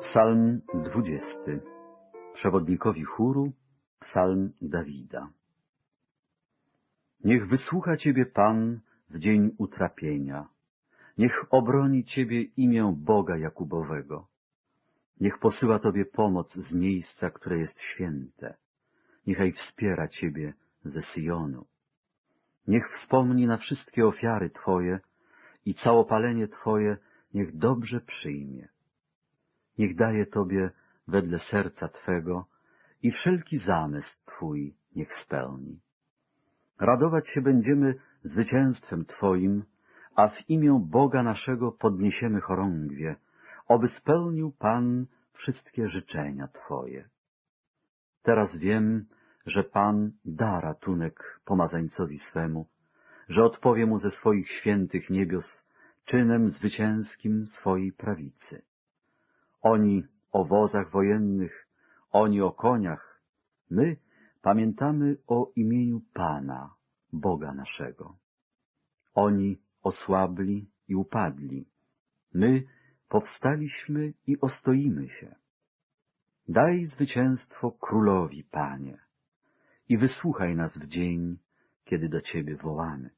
Psalm dwudziesty. Przewodnikowi chóru, psalm Dawida. Niech wysłucha Ciebie Pan w dzień utrapienia. Niech obroni Ciebie imię Boga Jakubowego. Niech posyła Tobie pomoc z miejsca, które jest święte. Niechaj wspiera Ciebie ze Syjonu. Niech wspomni na wszystkie ofiary Twoje i całopalenie Twoje niech dobrze przyjmie. Niech daje Tobie wedle serca Twego i wszelki zamysł Twój niech spełni. Radować się będziemy zwycięstwem Twoim, a w imię Boga naszego podniesiemy chorągwie, oby spełnił Pan wszystkie życzenia Twoje. Teraz wiem, że Pan da ratunek pomazańcowi swemu, że odpowie mu ze swoich świętych niebios czynem zwycięskim swojej prawicy. Oni o wozach wojennych, oni o koniach, my pamiętamy o imieniu Pana, Boga naszego. Oni osłabli i upadli, my powstaliśmy i ostoimy się. Daj zwycięstwo królowi, Panie, i wysłuchaj nas w dzień, kiedy do Ciebie wołamy.